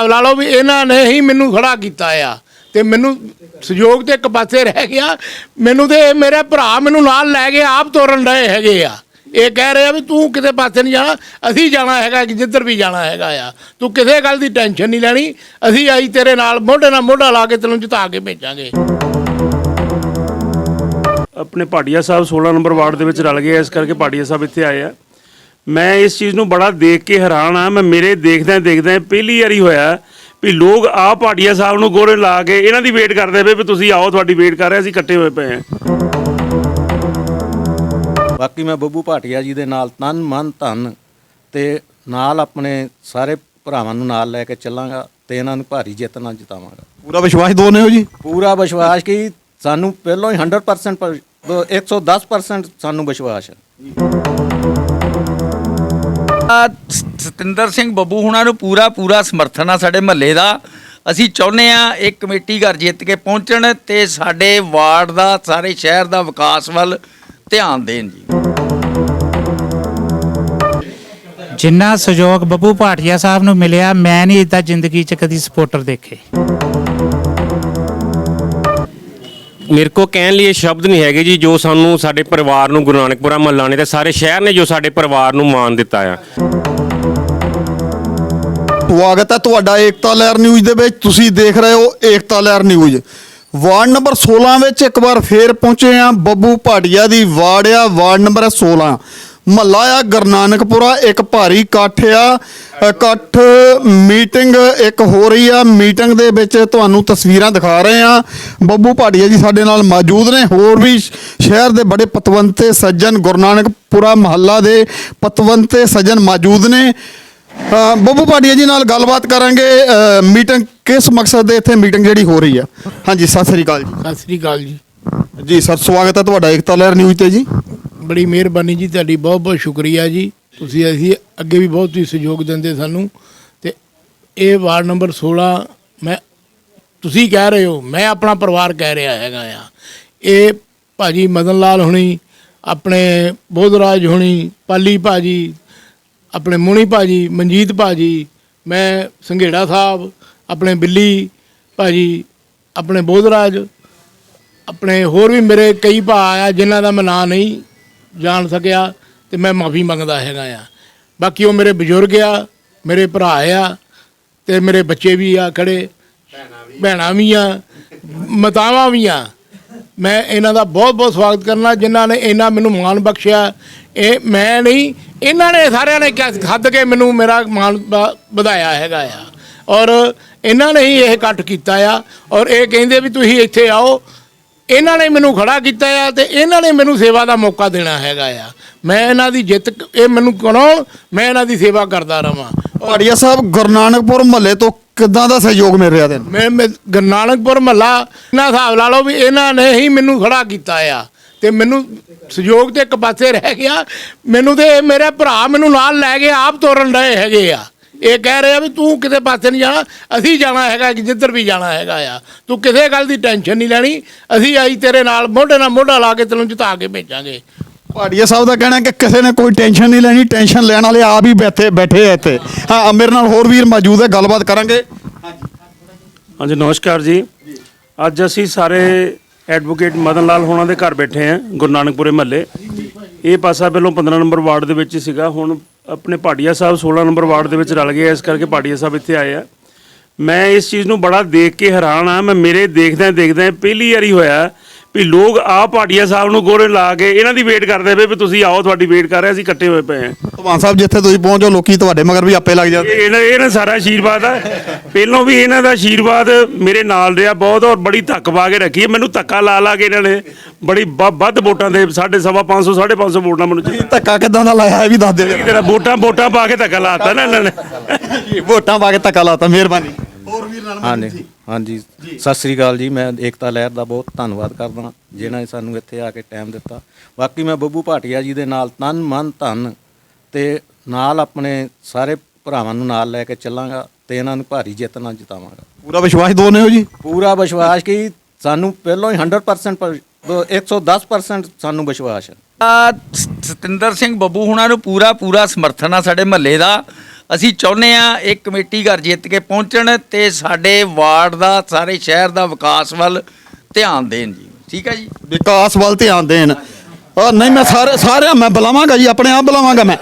ਹਿਸਾਬ ਲਾ ਲਓ ਵੀ ਇਹਨਾਂ ਨੇ ਹੀ ਮੈਨੂੰ ਖੜਾ ਕੀਤਾ ਆ। ਤੇ ਮੈਨੂੰ ਸਹਿਯੋਗ ਤੇ ਇੱਕ ਪਾਸੇ ਰਹਿ ਗਿਆ। ਮੈਨੂੰ ਤੇ ਇਹ ਮੇਰੇ ਭਰਾ ਮੈਨੂੰ ਨਾਲ ਲੈ ਕੇ ਆਪ ਤੋਰਨ ਡਏ ਹੈਗੇ ਆ। ਇਹ ਕਹਿ ਰਹੇ ਵੀ ਤੂੰ ਕਿਤੇ ਪਾਸੇ ਨਹੀਂ ਜਾਣਾ, ਅਸੀਂ ਜਾਣਾ ਹੈਗਾ ਕਿ ਜਿੱਧਰ ਵੀ ਜਾਣਾ ਹੈਗਾ ਆ। ਤੂੰ ਕਿਸੇ ਗੱਲ ਦੀ ਟੈਨਸ਼ਨ ਨਹੀਂ ਲੈਣੀ, ਅਸੀਂ ਆਈ ਤੇਰੇ ਨਾਲ ਮੋਢੇ ਨਾਲ ਮੋਢਾ ਲਾ ਕੇ ਤੈਨੂੰ ਜਿਤਾ ਕੇ ਭੇਜਾਂਗੇ। ਆਪਣੇ ਭਾਟੀਆ ਸਾਹਿਬ 16 ਨੰਬਰ ਵਾਰਡ ਦੇ ਵਿੱਚ ਰਲ ਗਏ ਇਸ ਕਰਕੇ ਭਾਟੀਆ ਸਾਹਿਬ ਇੱਥੇ ਆਏ ਆ। ਮੈਂ ਇਸ ਚੀਜ਼ ਨੂੰ ਬੜਾ ਦੇਖ ਕੇ ਹੈਰਾਨ ਆ ਮੈਂ ਮੇਰੇ ਦੇਖਦਿਆਂ ਦੇਖਦਿਆਂ ਪਹਿਲੀ ਵਾਰੀ ਹੋਇਆ ਵੀ ਲੋਕ ਆ ਭਾਟੀਆ ਸਾਹਿਬ ਨੂੰ ਗੋਰੇ ਲਾ ਕੇ ਇਹਨਾਂ ਦੀ ਵੇਟ ਕਰਦੇ ਪਏ ਵੀ ਤੁਸੀਂ ਆਓ ਤੁਹਾਡੀ ਵੇਟ ਕਰ ਰਹੇ ਅਸੀਂ ਇਕੱਠੇ ਹੋਏ ਪਏ ਆ ਬਾਕੀ ਮੈਂ ਬੱਬੂ ਭਾਟੀਆ ਜੀ ਦੇ ਨਾਲ ਤਨ ਮਨ ਧਨ ਤੇ ਨਾਲ ਆਪਣੇ ਸਾਰੇ ਭਰਾਵਾਂ ਨੂੰ ਨਾਲ ਲੈ ਕੇ ਚੱਲਾਂਗਾ ਤੇ ਇਹਨਾਂ ਨੂੰ ਭਾਰੀ ਜਿੱਤ ਨਾਲ ਜਿਤਾਵਾਂਗਾ। ਪੂਰਾ ਵਿਸ਼ਵਾਸ ਦੋਨੇ ਹੋ ਜੀ? ਪੂਰਾ ਵਿਸ਼ਵਾਸ ਕਿ ਸਾਨੂੰ ਪਹਿਲਾਂ ਹੀ 100% ਪਰ 110% ਸਾਨੂੰ ਵਿਸ਼ਵਾਸ ਹੈ। ਸਤਿੰਦਰ ਸਿੰਘ ਬੱਬੂ ਹੁਣਾਂ ਨੂੰ ਪੂਰਾ ਪੂਰਾ ਸਮਰਥਨ ਆ ਸਾਡੇ ਮਹੱਲੇ ਦਾ। ਅਸੀਂ ਚਾਹੁੰਦੇ ਆ ਇਹ ਕਮੇਟੀ ਘਰ ਜਿੱਤ ਕੇ ਪਹੁੰਚਣ ਤੇ ਸਾਡੇ ਵਾਰਡ ਦਾ, ਸਾਰੇ ਸ਼ਹਿਰ ਦਾ ਵਿਕਾਸ ਵੱਲ ਧਿਆਨ ਦੇਣ ਜੀ। ਜਿੰਨਾ ਸਹਿਯੋਗ ਬੱਬੂ ਭਾਟੀਆ ਸਾਹਿਬ ਨੂੰ ਮਿਲਿਆ, ਮੈਂ ਨਹੀਂ ਇਦਾਂ ਜ਼ਿੰਦਗੀ 'ਚ ਕਦੀ ਸਪੋਰਟਰ ਦੇਖੇ। ਮੇਰੇ ਕੋ ਕਹਿਣ ਲਈ ਇਹ ਸ਼ਬਦ ਨਹੀਂ ਹੈਗੇ ਜੀ, ਜੋ ਸਾਨੂੰ ਸਾਡੇ ਪਰਿਵਾਰ ਨੂੰ, ਗੁਰੂ ਨਾਨਕਪੁਰਾ ਮਹੱਲਾ ਨੇ ਤੇ ਸਾਰੇ ਸ਼ਹਿਰ ਨੇ ਜੋ ਸਾਡੇ ਪਰਿਵਾਰ ਨੂੰ ਮਾਣ ਦਿੱਤਾ ਆ। ਸਵਾਗਤ ਹੈ ਤੁਹਾਡਾ ਏਕਤਾ ਲਹਿਰ ਨਿਊਜ਼ ਦੇ ਵਿੱਚ। ਤੁਸੀਂ ਦੇਖ ਰਹੇ ਹੋ ਏਕਤਾ ਲਹਿਰ ਨਿਊਜ਼। ਵਾਰਡ ਨੰਬਰ 16 ਵਿੱਚ ਇੱਕ ਵਾਰ ਫੇਰ ਪਹੁੰਚੇ ਆ ਬੱਬੂ ਭਾਟੀਆ ਦੀ ਵਾਰਡ ਆ ਵਾਰਡ ਨੰਬਰ ਹੈ 16 ਮਹੱਲਾ ਆ ਗੁਰਨਾਨਕਪੁਰਾ ਇੱਕ ਭਾਰੀ ਇਕੱਠ ਆ। ਇਕੱਠ ਮੀਟਿੰਗ ਇੱਕ ਹੋ ਰਹੀ ਆ। ਮੀਟਿੰਗ ਦੇ ਵਿੱਚ ਤੁਹਾਨੂੰ ਤਸਵੀਰਾਂ ਦਿਖਾ ਰਹੇ ਆ। ਬੱਬੂ ਭਾਟੀਆ ਜੀ ਸਾਡੇ ਨਾਲ ਮੌਜੂਦ ਨੇ। ਹੋਰ ਵੀ ਸ਼ਹਿਰ ਦੇ ਬੜੇ ਪਤਵੰਤੇ ਸੱਜਣ ਗੁਰਨਾਨਕਪੁਰਾ ਮਹੱਲਾ ਦੇ ਪਤਵੰਤੇ ਸੱਜਣ ਮੌਜੂਦ ਨੇ। ਬੱਬੂ ਭਾਟੀਆ ਜੀ ਨਾਲ ਗੱਲਬਾਤ ਕਰਾਂਗੇ। ਮੀਟਿੰਗ ਕਿਸ ਮਕਸਦ ਦੇ ਇੱਥੇ ਮੀਟਿੰਗ ਜਿਹੜੀ ਹੋ ਰਹੀ ਆ? ਹਾਂਜੀ ਸਤਿ ਸ੍ਰੀ ਅਕਾਲ ਜੀ। ਸਤਿ ਸ੍ਰੀ ਅਕਾਲ ਜੀ। ਜੀ ਸਰ ਸਵਾਗਤ ਹੈ ਤੁਹਾਡਾ ਏਕਤਾ ਲਹਿਰ ਨਿਊਜ਼ ਤੇ ਜੀ। ਬੜੀ ਮਿਹਰਬਾਨੀ ਜੀ, ਤੁਹਾਡੀ ਬਹੁਤ ਬਹੁਤ ਸ਼ੁਕਰੀਆ ਜੀ। ਤੁਸੀਂ ਅਸੀਂ ਅੱਗੇ ਵੀ ਬਹੁਤ ਹੀ ਸਹਿਯੋਗ ਦਿੰਦੇ ਸਾਨੂੰ। ਤੇ ਇਹ ਵਾਰਡ ਨੰਬਰ 16 ਮੈਂ, ਤੁਸੀਂ ਕਹਿ ਰਹੇ ਹੋ, ਮੈਂ ਆਪਣਾ ਪਰਿਵਾਰ ਕਹਿ ਰਿਹਾ ਹੈਗਾ ਆ। ਇਹ ਭਾਜੀ ਮਦਨ ਲਾਲ ਹੁਣੀ, ਆਪਣੇ ਬੋਧਰਾਜ ਹੁਣੀ, ਪਾਲੀ ਭਾਜੀ, ਆਪਣੇ ਮੁਨੀ ਭਾਜੀ, ਮਨਜੀਤ ਭਾਜੀ, ਮੈਂ ਸੰਘੇੜਾ ਸਾਹਿਬ, ਆਪਣੇ ਬਿੱਲੀ ਭਾਜੀ, ਆਪਣੇ ਬੋਧਰਾਜ, ਆਪਣੇ ਹੋਰ ਵੀ ਮੇਰੇ ਕਈ ਭਾ ਆ ਜਿਨ੍ਹਾਂ ਦਾ ਮੈਂ ਨਾਂ ਨਹੀਂ ਜਾਣ ਸਕਿਆ ਤੇ ਮੈਂ ਮਾਫੀ ਮੰਗਦਾ ਹੈਗਾ ਆ। ਬਾਕੀ ਉਹ ਮੇਰੇ ਬਜ਼ੁਰਗ ਆ, ਮੇਰੇ ਭਰਾ ਆ ਤੇ ਮੇਰੇ ਬੱਚੇ ਵੀ ਆ ਖੜੇ, ਭੈਣਾਂ ਵੀ ਆ, ਮਤਾਵਾਂ ਵੀ ਆ। ਮੈਂ ਇਹਨਾਂ ਦਾ ਬਹੁਤ ਬਹੁਤ ਸਵਾਗਤ ਕਰਨਾ, ਜਿਨ੍ਹਾਂ ਨੇ ਇਹਨਾਂ ਮੈਨੂੰ ਮਾਣ ਬਖਸ਼ਿਆ। ਇਹ ਮੈਂ ਨਹੀਂ, ਇਹਨਾਂ ਨੇ ਸਾਰਿਆਂ ਨੇ ਕਿਹਾ ਖੱਦ ਕੇ ਮੈਨੂੰ ਮੇਰਾ ਮਾਣ ਵ- ਵਧਾਇਆ ਹੈਗਾ ਆ। ਔਰ ਇਹਨਾਂ ਨੇ ਹੀ ਇਹ ਇਕੱਠ ਕੀਤਾ ਆ। ਔਰ ਇਹ ਕਹਿੰਦੇ ਵੀ ਤੁਸੀਂ ਇੱਥੇ ਆਓ ਇਹਨਾਂ ਨੇ ਮੈਨੂੰ ਖੜਾ ਕੀਤਾ ਆ ਤੇ ਇਹਨਾਂ ਨੇ ਮੈਨੂੰ ਸੇਵਾ ਦਾ ਮੌਕਾ ਦੇਣਾ ਹੈਗਾ ਆ। ਮੈਂ ਇਹਨਾਂ ਦੀ ਜਿੱਤ ਇਹ ਮੈਨੂੰ ਕਰਾਉਣ ਮੈਂ ਇਹਨਾਂ ਦੀ ਸੇਵਾ ਕਰਦਾ ਰਵਾਂ। ਭਾਟੀਆ ਸਾਹਿਬ ਗੁਰਨਾਨਕਪੁਰ ਮਹੱਲੇ ਤੋਂ ਕਿੱਦਾਂ ਦਾ ਸਹਿਯੋਗ ਮਿਲ ਰਿਹਾ ਤੈਨੂੰ? ਮੈਂ ਮੈਂ ਗੁਰਨਾਨਕਪੁਰ ਮਹੱਲਾ ਇਹਨਾਂ ਹਿਸਾਬ ਲਾ ਲਓ ਵੀ ਇਹਨਾਂ ਨੇ ਹੀ ਮੈਨੂੰ ਖੜਾ ਕੀਤਾ ਆ। ਤੇ ਮੈਨੂੰ ਸਹਿਯੋਗ ਤੇ ਇੱਕ ਪਾਸੇ ਰਹਿ ਗਿਆ। ਮੈਨੂੰ ਤੇ ਇਹ ਮੇਰੇ ਭਰਾ ਮੈਨੂੰ ਨਾਲ ਲੈ ਕੇ ਆਪ ਤੋਰਨ ਡਏ ਹੈਗੇ ਆ। ਇਹ ਕਹਿ ਰਹੇ ਆ ਵੀ ਤੂੰ ਕਿਤੇ ਪਾਸੇ ਨਹੀਂ ਜਾਣਾ ਅਸੀਂ ਜਾਣਾ ਹੈਗਾ ਕਿ ਜਿੱਧਰ ਵੀ ਜਾਣਾ ਹੈਗਾ ਆ। ਤੂੰ ਕਿਸੇ ਗੱਲ ਦੀ ਟੈਨਸ਼ਨ ਨਹੀਂ ਲੈਣੀ ਅਸੀਂ ਆਈ ਤੇਰੇ ਨਾਲ ਮੋਢੇ ਨਾਲ ਮੋਢਾ ਲਾ ਕੇ ਤੈਨੂੰ ਜਿਤਾ ਕੇ ਭੇਜਾਂਗੇ। ਭਾਟੀਆ ਸਾਹਿਬ ਦਾ ਕਹਿਣਾ ਕਿ ਕਿਸੇ ਨੇ ਕੋਈ ਟੈਨਸ਼ਨ ਨਹੀਂ ਲੈਣੀ ਟੈਨਸ਼ਨ ਲੈਣ ਵਾਲੇ ਆਪ ਹੀ ਬੈਠੇ ਬੈਠੇ ਆ ਇੱਥੇ। ਹਾਂ ਮੇਰੇ ਨਾਲ ਹੋਰ ਵੀਰ ਮੌਜੂਦ ਹੈ ਗੱਲਬਾਤ ਕਰਾਂਗੇ। ਹਾਂਜੀ ਨਮਸਕਾਰ ਜੀ। ਅੱਜ ਅਸੀਂ ਸਾਰੇ ਐਡਵੋਕੇਟ ਮਦਨ ਲਾਲ ਹੋਣਾ ਦੇ ਘਰ ਬੈਠੇ ਹਾਂ ਗੁਰੂ ਨਾਨਕਪੁਰੇ ਮਹੱਲੇ। ਇਹ ਪਾਸਾ ਪਹਿਲਾਂ 15 ਨੰਬਰ ਵਾਰਡ ਦੇ ਵਿੱਚ ਸੀਗਾ ਹੁਣ ਆਪਣੇ ਭਾਟੀਆ ਸਾਹਿਬ 16 ਨੰਬਰ ਵਾਰਡ ਦੇ ਵਿੱਚ ਰਲ ਗਏ ਇਸ ਕਰਕੇ ਭਾਟੀਆ ਸਾਹਿਬ ਇੱਥੇ ਆਏ ਆ। ਮੈਂ ਇਸ ਚੀਜ਼ ਨੂੰ ਬੜਾ ਦੇਖ ਕੇ ਹੈਰਾਨ ਆ, ਮੈਂ ਮੇਰੇ ਦੇਖਦਿਆਂ ਦੇਖਦਿਆਂ ਪਹਿਲੀ ਵਾਰੀ ਹੋਇਆ ਵੀ ਲੋਕ ਆ ਭਾਟੀਆ ਸਾਹਿਬ ਨੂੰ ਗੋਰੇ ਲਾ ਕੇ ਇਹਨਾਂ ਦੀ ਵੇਟ ਕਰਦੇ ਪਏ ਵੀ ਤੁਸੀਂ ਆਓ ਤੁਹਾਡੀ ਵੇਟ ਕਰ ਰਹੇ ਅਸੀਂ ਇਕੱਠੇ ਹੋਏ ਪਏ ਆ ਭਗਵਾਨ ਸਾਹਿਬ ਜਿੱਥੇ ਤੁਸੀਂ ਪਹੁੰਚੋ ਲੋਕੀ ਤੁਹਾਡੇ ਮਗਰ ਵੀ ਆਪੇ ਲੱਗ ਜਾਂਦੇ ਇਹ ਇਹਨਾਂ ਇਹਨਾਂ ਸਾਰਾ ਆਸ਼ੀਰਵਾਦ ਆ। ਪਹਿਲੋਂ ਵੀ ਇਹਨਾਂ ਦਾ ਆਸ਼ੀਰਵਾਦ ਮੇਰੇ ਨਾਲ ਰਿਹਾ ਬਹੁਤ ਔਰ ਬੜੀ ਧੱਕ ਪਾ ਕੇ ਰੱਖੀ ਹੈ। ਮੈਨੂੰ ਧੱਕਾ ਲਾ ਲਾ ਕੇ ਇਹਨਾਂ ਨੇ ਬੜੀ ਵ- ਵੱਧ ਵੋਟਾਂ ਦੇ ਸਾਢੇ ਸਵਾ 500 550 ਵੋਟਾਂ ਮੈਨੂੰ ਜਿੱਤ ਧੱਕਾ ਕਿੱਦਾਂ ਦਾ ਲਾਇਆ ਇਹ ਵੀ ਦੱਸ ਦਿਓ। ਤੇਰਾ ਵੋਟਾਂ ਵੋਟਾਂ ਪਾ ਕੇ ਧੱਕਾ ਲਾਤਾ ਨਾ ਇਹਨਾਂ ਨੇ। ਵੋਟਾਂ ਪਾ ਕੇ ਧੱਕਾ ਲਾਤਾ ਮਿਹਰਬਾਨੀ। ਹੋਰ ਵੀਰ ਨਾਲ ਹਾਂਜੀ ਹਾਂਜੀ। ਸਤਿ ਸ੍ਰੀ ਅਕਾਲ ਜੀ ਮੈਂ ਏਕਤਾ ਲਹਿਰ ਦਾ ਬਹੁਤ ਧੰਨਵਾਦ ਕਰਦਾ ਜਿਨ੍ਹਾਂ ਨੇ ਸਾਨੂੰ ਇੱਥੇ ਆ ਕੇ ਟਾਈਮ ਦਿੱਤਾ। ਬਾਕੀ ਮੈਂ ਬੱਬੂ ਭਾਟੀਆ ਜੀ ਦੇ ਨਾਲ ਤਨ ਮਨ ਧਨ ਤੇ ਨਾਲ ਆਪਣੇ ਸਾਰੇ ਭਰਾਵਾਂ ਨੂੰ ਨਾਲ ਲੈ ਕੇ ਚੱਲਾਂਗਾ ਤੇ ਇਹਨਾਂ ਨੂੰ ਭਾਰੀ ਜਿੱਤ ਨਾਲ ਜਿਤਾਵਾਂਗਾ। ਪੂਰਾ ਵਿਸ਼ਵਾਸ ਦੋਨੇ ਹੋ ਜੀ? ਪੂਰਾ ਵਿਸ਼ਵਾਸ ਕਿ ਸਾਨੂੰ ਪਹਿਲਾਂ ਹੀ 100% ਪਰ 110% ਸਾਨੂੰ ਵਿਸ਼ਵਾਸ ਹੈ। ਸਤਿੰਦਰ ਸਿੰਘ ਬੱਬੂ ਹੁਣਾਂ ਨੂੰ ਪੂਰਾ ਪੂਰਾ ਸਮਰਥਨ ਆ ਸਾਡੇ ਮਹੱਲੇ ਦਾ। ਅਸੀਂ ਚਾਹੁੰਦੇ ਆ ਇਹ ਕਮੇਟੀ ਘਰ ਜਿੱਤ ਕੇ ਪਹੁੰਚਣ ਤੇ ਸਾਡੇ ਵਾਰਡ ਦਾ ਸਾਰੇ ਸ਼ਹਿਰ ਦਾ ਵਿਕਾਸ ਵੱਲ ਧਿਆਨ ਦੇਣ ਜੀ। ਠੀਕ ਹੈ ਜੀ? ਵਿਕਾਸ ਵੱਲ ਧਿਆਨ ਦੇਣ। ਆ ਨਹੀਂ ਮੈਂ ਸਾਰੇ ਸਾਰਿਆਂ ਮੈਂ ਬੁਲਾਵਾਂਗਾ ਜੀ ਆਪਣੇ ਆਪ ਬੁਲਾਵਾਂਗਾ ਮੈਂ।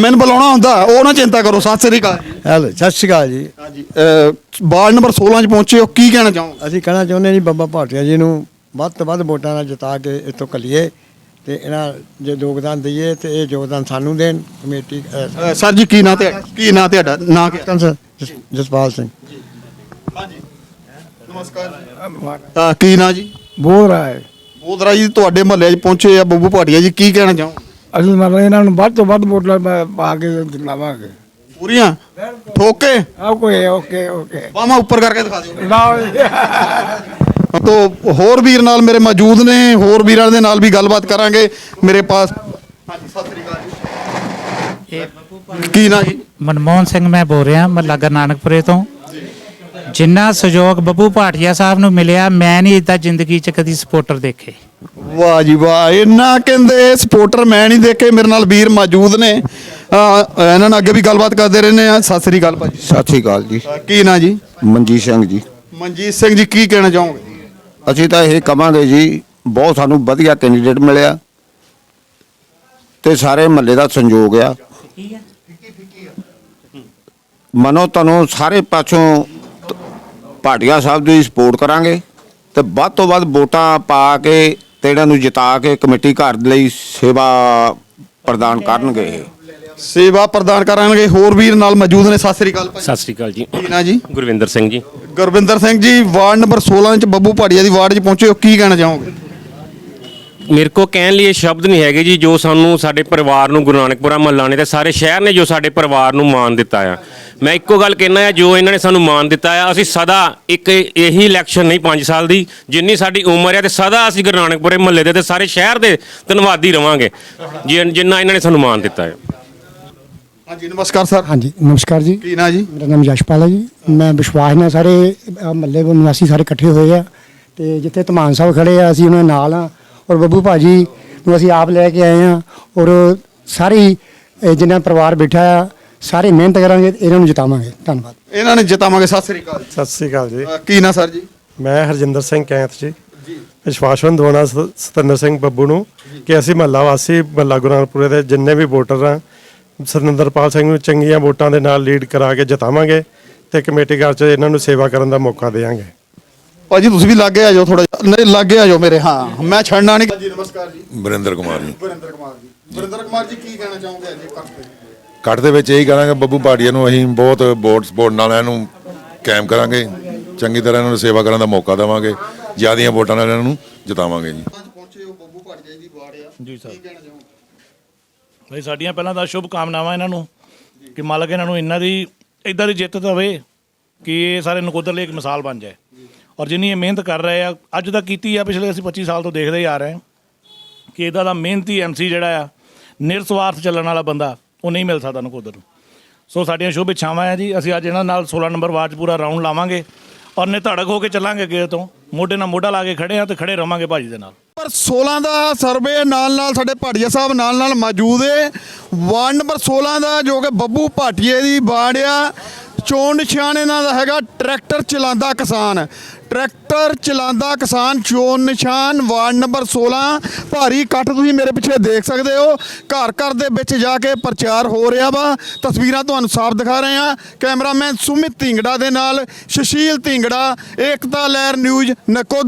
ਮੈਨੂੰ ਬੁਲਾਉਣਾ ਹੁੰਦਾ ਉਹ ਨਾ ਚਿੰਤਾ ਕਰੋ। ਸਤਿ ਸ੍ਰੀ ਅਕਾਲ। ਹੈਲੋ ਸਤਿ ਸ਼੍ਰੀ ਅਕਾਲ ਜੀ। ਹਾਂਜੀ ਵਾਰਡ ਨੰਬਰ 16 ਚ ਪਹੁੰਚੇ ਹੋ ਕੀ ਕਹਿਣਾ ਚਾਹੋਗੇ? ਅਸੀਂ ਕਹਿਣਾ ਚਾਹੁੰਦੇ ਹਾਂ ਜੀ ਬਾਬਾ ਭਾਟੀਆ ਜੀ ਨੂੰ ਵੱਧ ਤੋਂ ਵੱਧ ਵੋਟਾਂ ਨਾਲ ਜਿਤਾ ਕੇ ਇੱਥੋਂ ਕੱਲੀਏ ਤੇ ਇਹਨਾਂ ਜੇ ਯੋਗਦਾਨ ਦਈਏ ਤੇ ਇਹ ਯੋਗਦਾਨ ਸਾਨੂੰ ਦੇਣ ਕਮੇਟੀ ਅਹ, ਸਰ ਜੀ ਕੀ ਨਾਂ ਤੇ ਕੀ ਨਾਂ ਤੁਹਾਡਾ? ਨਾਂ ਕੀ ਕੌਣ ਸਰ? ਜਸ- ਜਸਪਾਲ ਸਿੰਘ। ਨਮਸਕਾਰ ਕੀ ਨਾਂ ਜੀ? ਬੋਲ ਰਹਾ ਹੈ ਬੋਦਰਾ ਜੀ ਤੁਹਾਡੇ ਮਹੱਲੇ 'ਚ ਪਹੁੰਚੇ ਆ ਬੱਬੂ ਭਾਟੀਆ ਜੀ ਕੀ ਕਹਿਣਾ ਚਾਹੋ ਅਸੀਂ ਮਤਲਬ ਇਹਨਾਂ ਨੂੰ ਵੱਧ ਤੋਂ ਵੱਧ ਵੋਟਾਂ ਪਾ- ਪਾ ਕੇ ਲਾਵਾਂਗੇ। ਪੂਰੀਆਂ? ਠੋਕ? ਆ ਕੋਈ ਓਕੇ ਓਕੇ। ਬਾਹਾਂ ਉੱਪਰ ਕਰਕੇ ਦਿਖਾ ਦਿਓ। ਲਓ ਤੋ ਹੋਰ ਵੀਰ ਨਾਲ ਮੇਰੇ ਮੌਜੂਦ ਨੇ ਹੋਰ ਵੀਰਾਂ ਦੇ ਨਾਲ ਵੀ ਗੱਲਬਾਤ ਕਰਾਂਗੇ। ਮੇਰੇ ਪਾਸ ਹਾਂਜੀ ਸਤਿ ਸ੍ਰੀ ਅਕਾਲ ਜੀ। ਕੀ ਨਾਂ ਜੀ? ਮਨਮੋਹਨ ਸਿੰਘ ਮੈਂ ਬੋਲ ਰਿਹਾ ਮਹੱਲਾ ਗੁਰਨਾਨਕਪੁਰੇ ਤੋਂ। ਜਿੰਨਾ ਸਹਿਯੋਗ ਬੱਬੂ ਭਾਟੀਆ ਸਾਹਿਬ ਨੂੰ ਮਿਲਿਆ ਮੈਂ ਨਹੀਂ ਇਦਾਂ ਜ਼ਿੰਦਗੀ 'ਚ ਕਦੀ ਸਪੋਰਟਰ ਦੇਖੇ। ਵਾਹ ਜੀ ਵਾਹ ਇਹਨਾਂ ਕਹਿੰਦੇ ਸਪੋਰਟਰ ਮੈਂ ਨਹੀਂ ਦੇਖੇ ਮੇਰੇ ਨਾਲ ਵੀਰ ਮੌਜੂਦ ਨੇ। ਇਹਨਾਂ ਨਾਲ ਅੱਗੇ ਵੀ ਗੱਲਬਾਤ ਕਰਦੇ ਰਹਿੰਦੇ ਆ ਸਤਿ ਸ੍ਰੀ ਅਕਾਲ ਭਾਜੀ। ਸਤਿ ਸ੍ਰੀ ਅਕਾਲ ਜੀ। ਕੀ ਨਾਂ ਜੀ? ਮਨਜੀਤ ਸਿੰਘ ਜੀ। ਮਨਜੀਤ ਸਿੰਘ ਜੀ ਕੀ ਕਹਿਣਾ ਚਾਹੋਗੇ? ਅਸੀਂ ਤਾਂ ਇਹ ਕਵਾਂਗੇ ਜੀ, ਬਹੁਤ ਸਾਨੂੰ ਵਧੀਆ ਕੈਂਡੀਡੇਟ ਮਿਲਿਆ ਤੇ ਸਾਰੇ ਮਹੱਲੇ ਦਾ ਸੰਯੋਗ ਆ ਮਨੋ ਤਨੋ ਸਾਰੇ ਪਾਸੋਂ ਤ- ਭਾਟੀਆ ਸਾਹਿਬ ਦੀ ਸਪੋਰਟ ਕਰਾਂਗੇ ਤੇ ਵੱਧ ਤੋਂ ਵੱਧ ਵੋਟਾਂ ਪਾ ਕੇ, ਤੇ ਇਹਨਾਂ ਨੂੰ ਜਿਤਾ ਕੇ ਕਮੇਟੀ ਘਰ ਲਈ ਸੇਵਾ ਪ੍ਰਦਾਨ ਕਰਨਗੇ ਇਹ। ਸੇਵਾ ਪ੍ਰਦਾਨ ਕਰਾਂਗੇ ਹੋਰ ਵੀਰ ਨਾਲ ਮੌਜੂਦ ਨੇ। ਸਤਿ ਸ੍ਰੀ ਅਕਾਲ ਭਾਜੀ ਸਤਿ ਸ੍ਰੀ ਅਕਾਲ ਜੀ। ਕੀ ਨਾਂ ਜੀ? ਗੁਰਵਿੰਦਰ ਸਿੰਘ ਜੀ। ਗੁਰਵਿੰਦਰ ਸਿੰਘ ਜੀ ਵਾਰਡ ਨੰਬਰ 16 ਚ ਬੱਬੂ ਭਾਟੀਆ ਦੀ ਵਾਰਡ 'ਚ ਪਹੁੰਚੇ ਹੋ। ਕੀ ਕਹਿਣਾ ਚਾਹੋਗੇ? ਮੇਰੇ ਕੋ ਕਹਿਣ ਲਈ ਇਹ ਸ਼ਬਦ ਨਹੀਂ ਹੈਗੇ ਜੀ ਜੋ ਸਾਨੂੰ ਸਾਡੇ ਪਰਿਵਾਰ ਨੂੰ ਗੁਰੂ ਨਾਨਕਪੁਰਾ ਮਹੱਲਾ ਨੇ ਤੇ ਸਾਰੇ ਸ਼ਹਿਰ ਨੇ ਜੋ ਸਾਡੇ ਪਰਿਵਾਰ ਨੂੰ ਮਾਣ ਦਿੱਤਾ ਆ। ਮੈਂ ਇੱਕੋ ਗੱਲ ਕਹਿਣਾ ਆ ਜੋ ਇਹਨਾਂ ਨੇ ਸਾਨੂੰ ਮਾਣ ਦਿੱਤਾ ਆ ਅਸੀਂ ਸਦਾ ਇੱਕ ਇਹੀ ਇਲੈਕਸ਼ਨ ਨਹੀਂ 5 ਸਾਲ ਦੀ ਜਿੰਨੀ ਸਾਡੀ ਉਮਰ ਹੈ ਤੇ ਸਦਾ ਅਸੀਂ ਗੁਰੂ ਨਾਨਕਪੁਰੇ ਮਹੱਲੇ ਦੇ ਤੇ ਸਾਰੇ ਸ਼ਹਿਰ ਦੇ ਧੰਨਵਾਦੀ ਰਵਾਂਗੇ ਜਿੰਨਾ ਇਹਨਾਂ ਨੇ ਸਾਨੂੰ ਮਾਣ ਦਿੱਤਾ ਹੈ ਹਾਂਜੀ ਨਮਸਕਾਰ ਸਰ। ਹਾਂਜੀ ਨਮਸਕਾਰ ਜੀ। ਕੀ ਨਾਂ ਜੀ? ਮੇਰਾ ਨਾਮ ਯਸ਼ਪਾਲ ਹੈ ਜੀ। ਮੈਂ ਵਿਸ਼ਵਾਸ ਨਾਲ ਸਾਰੇ ਅਹ, ਮਹੱਲੇ ਦੇ ਨਿਵਾਸੀ ਸਾਰੇ ਇਕੱਠੇ ਹੋਏ ਆ ਤੇ ਜਿੱਥੇ ਧਮਾਨ ਸਾਹਿਬ ਖੜੇ ਆ ਅਸੀਂ ਉਹਨਾਂ ਦੇ ਨਾਲ ਆ ਔਰ ਬੱਬੂ ਭਾਜੀ ਨੂੰ ਅਸੀਂ ਆਪ ਲੈ ਕੇ ਆਏ ਆ ਔਰ ਸਾਰੀ ਅਹ, ਜਿੰਨਾ ਪਰਿਵਾਰ ਬੈਠਾ ਆ ਸਾਰੇ ਮਿਹਨਤ ਕਰਾਂਗੇ ਇਹਨਾਂ ਨੂੰ ਜਿਤਾਵਾਂਗੇ। ਧੰਨਵਾਦ। ਇਹਨਾਂ ਨੇ ਜਿਤਾਵਾਂਗੇ। ਸਤਿ ਸ੍ਰੀ ਅਕਾਲ। ਸਤਿ ਸ੍ਰੀ ਅਕਾਲ ਜੀ। ਅ, ਕੀ ਨਾਂ ਸਰ ਜੀ? ਮੈਂ ਹਰਜਿੰਦਰ ਸਿੰਘ ਕੈਂਥ ਜੀ। ਵਿਸ਼ਵਾਸਵੰਤ ਹੋਣਾ ਸਤਿੰਦਰ ਸਿੰਘ ਬੱਬੂ ਨੂੰ ਕਿ ਅਸੀਂ ਮਹੱਲਾ ਵਾਸੀ ਮਹੱਲਾ ਗੁਰਨਾਨਪੁਰੇ ਦੇ ਜਿੰਨੇ ਵੀ ਵੋਟਰ ਆ ਸਤਿੰਦਰਪਾਲ ਸਿੰਘ ਨੂੰ ਚੰਗੀਆਂ ਵੋਟਾਂ ਦੇ ਨਾਲ ਲੀਡ ਕਰਾ ਕੇ ਜਿਤਾਵਾਂਗੇ ਤੇ ਕਮੇਟੀ ਘਰ 'ਚ ਇਹਨਾਂ ਨੂੰ ਸੇਵਾ ਕਰਨ ਦਾ ਮੌਕਾ ਦੇਵਾਂਗੇ। ਭਾਜੀ ਤੁਸੀਂ ਵੀ ਲਾਗੇ ਆ ਜਾਓ ਥੋੜਾ ਨਹੀਂ ਲਾਗੇ ਆ ਜਾਓ ਮੇਰੇ ਹਾਂ। ਮੈਂ ਛੱਡਣਾ ਨਹੀਂ। ਜੀ ਨਮਸਕਾਰ ਜੀ। ਵਰਿੰਦਰ ਕੁਮਾਰ ਜੀ। ਵਰਿੰਦਰ ਕੁਮਾਰ ਜੀ। ਵਰਿੰਦਰ ਕੁਮਾਰ ਜੀ ਕੀ ਕਹਿਣਾ ਚਾਹੋਗੇ ਅੱਜ ਕੱਟ ਤੇ ਕੱਟ ਦੇ ਵਿੱਚ ਇਹੀ ਕਰਾਂਗੇ ਬੱਬੂ ਭਾਟੀਆ ਨੂੰ ਅਸੀਂ ਬਹੁਤ ਵੋਟ ਸਪੋਰਟ ਨਾਲ ਇਹਨੂੰ ਕਾਇਮ ਕਰਾਂਗੇ। ਚੰਗੀ ਤਰ੍ਹਾਂ ਇਹਨਾਂ ਨੂੰ ਸੇਵਾ ਕਰਨ ਦਾ ਮੌਕਾ ਦੇਵਾਂਗੇ। ਜਿਆਦੀਆਂ ਵੋਟਾਂ ਨਾਲ ਇਹਨਾਂ ਨੂੰ ਜਿਤਾਵਾਂਗੇ ਜੀ। ਪਹੁੰਚੇ ਹੋ ਬੱਬੂ ਭਾਟੀਆ ਦੀ ਵਾਰਡ ਆ। ਜੀ ਸਰ। ਕੀ ਕਹਿਣਾ ਸਾਡੀਆਂ ਪਹਿਲਾਂ ਤਾਂ ਸ਼ੁਭ ਕਾਮਨਾਵਾਂ ਇਹਨਾਂ ਨੂੰ ਕਿ ਮਾਲਕ ਇਹਨਾਂ ਨੂੰ ਇਹਨਾਂ ਦੀ ਇਦਾਂ ਦੀ ਜਿੱਤ ਦੇਵੇ ਕਿ ਇਹ ਸਾਰੇ ਨਕੋਦਰ ਲਈ ਇੱਕ ਮਿਸਾਲ ਬਣ ਜਾਏ। ਔਰ ਜਿੰਨੀ ਇਹ ਮਿਹਨਤ ਕਰ ਰਹੇ ਆ, ਅੱਜ ਤੱਕ ਕੀਤੀ ਆ, ਪਿਛਲੇ ਅਸੀਂ 25 ਸਾਲ ਤੋਂ ਦੇਖਦੇ ਹੀ ਆ ਰਹੇ ਹਾਂ ਕਿ ਇਦਾਂ ਦਾ ਮਿਹਨਤੀ ਐਮਸੀ ਜਿਹੜਾ ਆ, ਨਿਰਸਵਾਰਥ ਚੱਲਣ ਵਾਲਾ ਬੰਦਾ, ਉਹ ਨਹੀਂ ਮਿਲ ਸਕਦਾ ਨਕੋਦਰ ਨੂੰ। ਸੋ ਸਾਡੀਆਂ ਸ਼ੁਭ ਇੱਛਾਵਾਂ ਆ ਜੀ। ਅਸੀਂ ਅੱਜ ਇਹਨਾਂ ਨਾਲ 16 ਨੰਬਰ ਵਾਰਡ 'ਚ ਪੂਰਾ ਰਾਉਂਡ ਲਾਵਾਂਗੇ ਔਰ ਨਿਧੜਕ ਹੋ ਕੇ ਚੱਲਾਂਗੇ ਅੱਗੇ ਤੋਂ। ਮੋਢੇ ਨਾਲ ਮੋਢਾ ਲਾ ਕੇ ਖੜੇ ਆ ਤੇ ਖੜੇ ਰਵਾਂਗੇ ਭਾਜੀ ਦੇ ਨਾਲ। ਨੰਬਰ 16 ਦਾ ਸਰਵੇ ਨਾਲ ਨਾਲ ਸਾਡੇ ਭਾਟੀਆ ਸਾਹਿਬ ਨਾਲ ਨਾਲ ਮੌਜੂਦ ਏ। ਵਾਰਡ ਨੰਬਰ 16 ਦਾ ਜੋ ਕਿ ਬੱਬੂ ਭਾਟੀਏ ਦੀ ਵਾਰਡ ਆ। ਚੋਣ ਨਿਸ਼ਾਨ ਇਹਨਾਂ ਦਾ ਹੈਗਾ ਟਰੈਕਟਰ ਚਲਾਉਂਦਾ ਕਿਸਾਨ। ਟਰੈਕਟਰ ਚਲਾਉਂਦਾ ਕਿਸਾਨ ਚੋਣ ਨਿਸ਼ਾਨ ਵਾਰਡ ਨੰਬਰ 16 ਭਾਰੀ ਇਕੱਠ ਤੁਸੀਂ ਮੇਰੇ ਪਿੱਛੇ ਦੇਖ ਸਕਦੇ ਹੋ। ਘਰ ਘਰ ਦੇ ਵਿੱਚ ਜਾ ਕੇ ਪ੍ਰਚਾਰ ਹੋ ਰਿਹਾ ਵਾ। ਤਸਵੀਰਾਂ ਤੁਹਾਨੂੰ ਸਾਫ਼ ਦਿਖਾ ਰਹੇ ਹਾਂ। ਕੈਮਰਾਮੈਨ ਸੁਮਿਤ ਢਿੰਗੜਾ ਦੇ ਨਾਲ ਸੁਸ਼ੀਲ ਢਿੰਗੜਾ, ਏਕਤਾ ਲਹਿਰ ਨਿਊਜ਼ ਨਕੋ